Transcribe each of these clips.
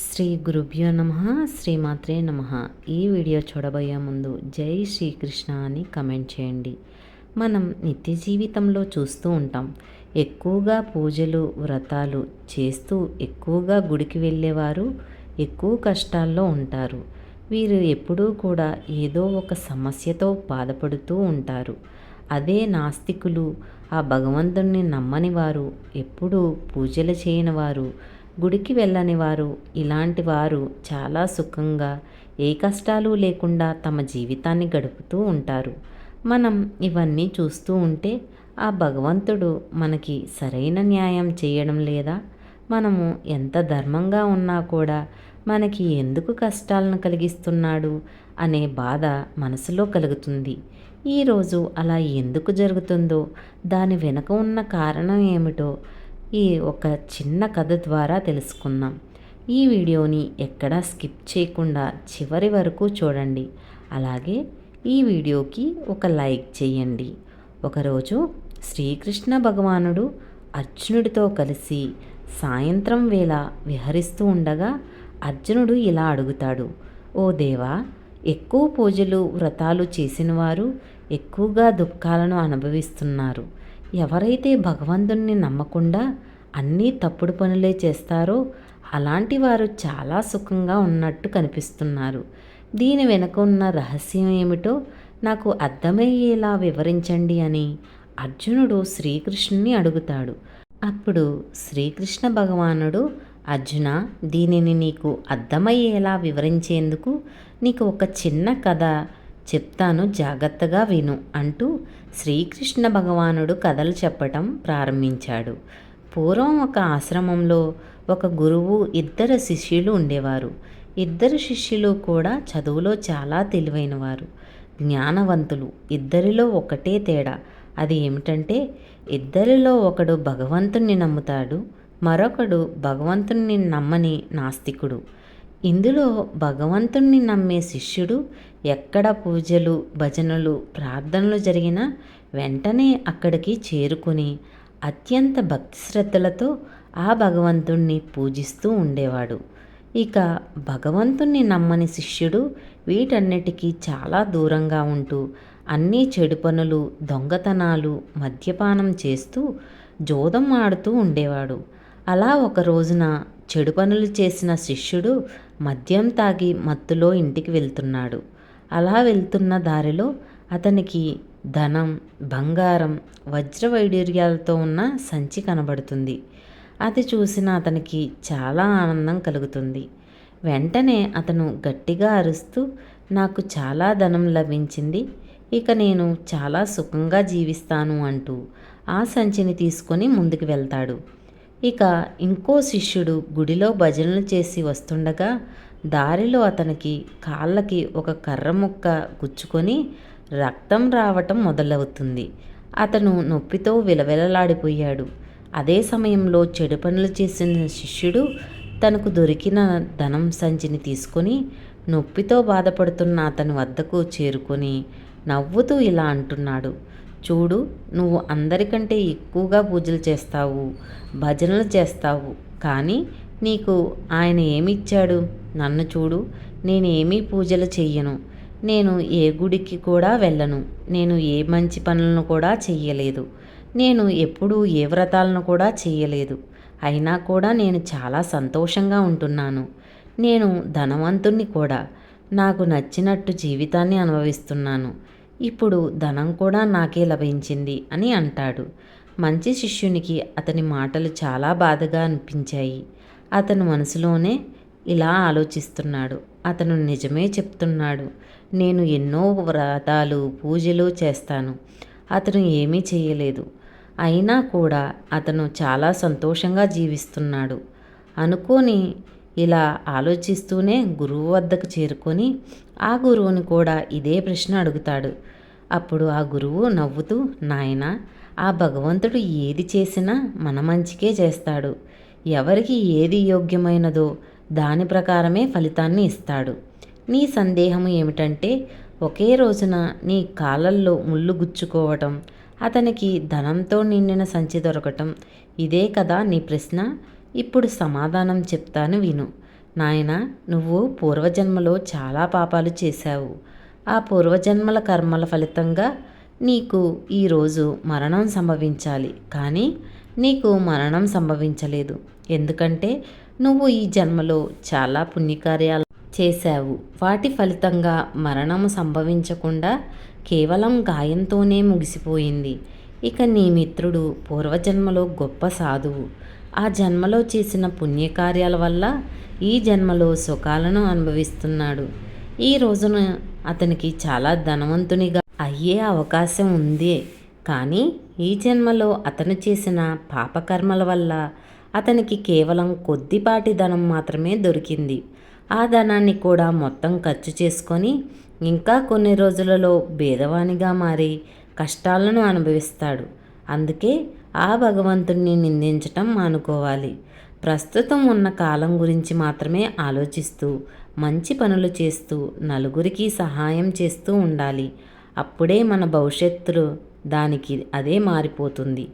శ్రీ గురుభ్యో నమ శ్రీమాత్రే నమ. ఈ వీడియో చూడబోయే ముందు జై శ్రీకృష్ణ అని కమెంట్ చేయండి. మనం నిత్య జీవితంలో చూస్తూ ఉంటాం. ఎక్కువగా పూజలు వ్రతాలు చేస్తూ ఎక్కువగా గుడికి వెళ్ళేవారు ఎక్కువ కష్టాల్లో ఉంటారు. వీరు ఎప్పుడూ కూడా ఏదో ఒక సమస్యతో బాధపడుతూ ఉంటారు. అదే నాస్తికులు ఆ భగవంతుణ్ణి నమ్మని వారు ఎప్పుడూ పూజలు చేయని వారు గుడికి వెళ్ళని వారు ఇలాంటి వారు చాలా సుఖంగా ఏ కష్టాలు లేకుండా తమ జీవితాన్ని గడుపుతూ ఉంటారు. మనం ఇవన్నీ చూస్తూ ఉంటే ఆ భగవంతుడు మనకి సరైన న్యాయం చేయడం లేదా? మనము ఎంత ధర్మంగా ఉన్నా కూడా మనకి ఎందుకు కష్టాలను కలిగిస్తున్నాడు అనే బాధ మనసులో కలుగుతుంది. ఈరోజు అలా ఎందుకు జరుగుతుందో దాని వెనుక ఉన్న కారణం ఏమిటో ఈ ఒక చిన్న కథ ద్వారా తెలుసుకుందాం. ఈ వీడియోని ఎక్కడా స్కిప్ చేయకుండా చివరి వరకు చూడండి. అలాగే ఈ వీడియోకి ఒక లైక్ చేయండి. ఒకరోజు శ్రీకృష్ణ భగవానుడు అర్జునుడితో కలిసి సాయంత్రం వేళ విహరిస్తూ ఉండగా అర్జునుడు ఇలా అడుగుతాడు ఓ దేవా ఎక్కువ పూజలు వ్రతాలు చేసినవారు ఎక్కువగా దుఃఖాలను అనుభవిస్తున్నారు. ఎవరైతే భగవంతుణ్ణి నమ్మకుండా అన్నీ తప్పుడు పనులే చేస్తారో అలాంటి వారు చాలా సుఖంగా ఉన్నట్టు కనిపిస్తున్నారు. దీని వెనుక ఉన్న రహస్యం ఏమిటో నాకు అర్థమయ్యేలా వివరించండి అని అర్జునుడు శ్రీకృష్ణుని అడుగుతాడు. అప్పుడు శ్రీకృష్ణ భగవానుడు అర్జున దీనిని నీకు అర్థమయ్యేలా వివరించేందుకు నీకు ఒక చిన్న కథ చెప్తాను జాగ్రత్తగా విను అంటూ శ్రీకృష్ణ భగవానుడు కథలు చెప్పటం ప్రారంభించాడు. పూర్వం ఒక ఆశ్రమంలో ఒక గురువు ఇద్దరు శిష్యులు ఉండేవారు. ఇద్దరు శిష్యులు కూడా చదువులో చాలా తెలివైనవారు. జ్ఞానవంతులు. ఇద్దరిలో ఒకటే తేడా. అది ఏమిటంటే ఇద్దరిలో ఒకడు భగవంతుణ్ణి నమ్ముతాడు మరొకడు భగవంతుణ్ణి నమ్మని నాస్తికుడు. ఇందులో భగవంతుణ్ణి నమ్మే శిష్యుడు ఎక్కడ పూజలు భజనలు ప్రార్థనలు జరిగినా వెంటనే అక్కడికి చేరుకుని అత్యంత భక్తి శ్రద్ధలతో ఆ భగవంతుణ్ణి పూజిస్తూ ఉండేవాడు. ఇక భగవంతుణ్ణి నమ్మని శిష్యుడు వీటన్నిటికీ చాలా దూరంగా ఉంటూ అన్ని చెడు పనులు దొంగతనాలు మద్యపానం చేస్తూ జోదం ఆడుతూ ఉండేవాడు. అలా ఒక రోజున చెడు పనులు చేసిన శిష్యుడు మద్యం తాగి మత్తులో ఇంటికి వెళ్తున్నాడు. అలా వెళ్తున్న దారిలో అతనికి ధనం బంగారం వజ్ర వైడూర్యాలతో ఉన్న సంచి కనబడుతుంది. అది చూసిన అతనికి చాలా ఆనందం కలుగుతుంది. వెంటనే అతను గట్టిగా అరుస్తూ నాకు చాలా ధనం లభించింది ఇక నేను చాలా సుఖంగా జీవిస్తాను అంటూ ఆ సంచిని తీసుకొని ముందుకు వెళ్తాడు. ఇక ఇంకో శిష్యుడు గుడిలో భజనలు చేసి వస్తుండగా దారిలో అతనికి కాళ్ళకి ఒక కర్ర ముక్క గుచ్చుకొని రక్తం రావటం మొదలవుతుంది. అతను నొప్పితో విలవిలలాడిపోయాడు. అదే సమయంలో చెడు పనులు చేసిన శిష్యుడు తనకు దొరికిన ధనం సంచిని తీసుకొని నొప్పితో బాధపడుతున్న అతని వద్దకు చేరుకొని నవ్వుతూ ఇలా అంటున్నాడు. చూడు నువ్వు అందరికంటే ఎక్కువగా పూజలు చేస్తావు భజనలు చేస్తావు కానీ నీకు ఆయన ఏమిచ్చాడు నన్ను చూడు నేను ఏమీ పూజలు చెయ్యను. నేను ఏ గుడికి కూడా వెళ్ళను. నేను ఏ మంచి పనులను కూడా చెయ్యలేదు. నేను ఎప్పుడూ ఏ వ్రతాలను కూడా చేయలేదు అయినా కూడా నేను చాలా సంతోషంగా ఉంటున్నాను. నేను ధనవంతుణ్ణి కూడా. నాకు నచ్చినట్టు జీవితాన్ని అనుభవిస్తున్నాను. ఇప్పుడు ధనం కూడా నాకే లభించింది అని అంటాడు. మంచి శిష్యునికి అతని మాటలు చాలా బాధగా అనిపించాయి. అతను మనసులోనే ఇలా ఆలోచిస్తున్నాడు. అతను నిజమే చెప్తున్నాడు. నేను ఎన్నో వ్రతాలు పూజలు చేస్తాను. అతను ఏమీ చేయలేదు. అయినా కూడా అతను చాలా సంతోషంగా జీవిస్తున్నాడు. అనుకోని ఇలా ఆలోచిస్తూనే గురువు వద్దకు చేరుకొని ఆ గురువుని కూడా ఇదే ప్రశ్న అడుగుతాడు. అప్పుడు ఆ గురువు నవ్వుతూ నాయన ఆ భగవంతుడు ఏది చేసినా మన మంచికే చేస్తాడు. ఎవరికి ఏది యోగ్యమైనదో దాని ప్రకారమే ఫలితాన్ని ఇస్తాడు. నీ సందేహం ఏమిటంటే ఒకే రోజున నీ కాలల్లో ముళ్ళు గుచ్చుకోవటం అతనికి ధనంతో నిండిన సంచి దొరకటం ఇదే కదా నీ ప్రశ్న? ఇప్పుడు సమాధానం చెప్తాను విను. నాయన నువ్వు పూర్వజన్మలో చాలా పాపాలు చేశావు. ఆ పూర్వజన్మల కర్మల ఫలితంగా నీకు ఈరోజు మరణం సంభవించాలి. కానీ నీకు మరణం సంభవించలేదు. ఎందుకంటే నువ్వు ఈ జన్మలో చాలా పుణ్యకార్యాలు చేశావు. వాటి ఫలితంగా మరణము సంభవించకుండా కేవలం గాయంతోనే ముగిసిపోయింది. ఇక నీ మిత్రుడు పూర్వజన్మలో గొప్ప సాధువు. ఆ జన్మలో చేసిన పుణ్యకార్యాల వల్ల ఈ జన్మలో సుఖాలను అనుభవిస్తున్నాడు. ఈ రోజున అతనికి చాలా ధనవంతునిగా అయ్యే అవకాశం ఉంది. కానీ ఈ జన్మలో అతను చేసిన పాపకర్మల వల్ల అతనికి కేవలం కొద్దిపాటి ధనం మాత్రమే దొరికింది. ఆ ధనాన్ని కూడా మొత్తం ఖర్చు చేసుకొని ఇంకా కొన్ని రోజులలో భేదవానిగా మారి కష్టాలను అనుభవిస్తాడు. అందుకే ఆ భగవంతుణ్ణి నిందించటం మానుకోవాలి. ప్రస్తుతం ఉన్న కాలం గురించి మాత్రమే ఆలోచిస్తూ మంచి పనులు చేస్తూ నలుగురికి సహాయం చేస్తూ ఉండాలి. అప్పుడే మన భవిష్యత్తులో దానికి అదే మారిపోతుంది.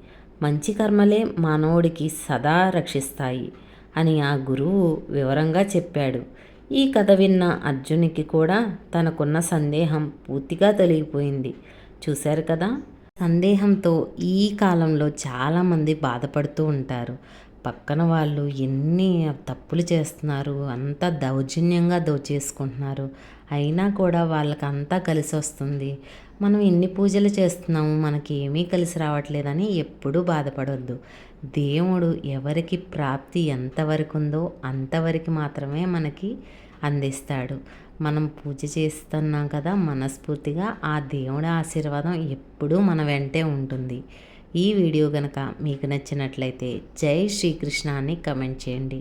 మంచి కర్మలే మానవుడికి సదా రక్షిస్తాయి అని ఆ గురువు వివరంగా చెప్పాడు. ఈ కథ విన్న అర్జునికి కూడా తనకున్న సందేహం పూర్తిగా తొలగిపోయింది. చూశారు కదా? సందేహంతో ఈ కాలంలో చాలామంది బాధపడుతూ ఉంటారు. పక్కన వాళ్ళు ఎన్ని తప్పులు చేస్తున్నారు అంత దౌర్జన్యంగా దోచేసుకుంటున్నారు అయినా కూడా వాళ్ళకంతా కలిసి వస్తుంది మనం ఎన్ని పూజలు చేస్తున్నాము మనకి ఏమీ కలిసి రావట్లేదని ఎప్పుడూ బాధపడవద్దు దేవుడు ఎవరికి ప్రాప్తి ఎంతవరకు ఉందో అంతవరకు మాత్రమే మనకి అందిస్తాడు. మనం పూజ చేస్తున్నాం కదా మనస్ఫూర్తిగా ఆ దేవుడి ఆశీర్వాదం ఎప్పుడూ మన వెంటే ఉంటుంది. ఈ వీడియో కనుక మీకు నచ్చినట్లయితే జై శ్రీకృష్ణ అని కమెంట్ చేయండి.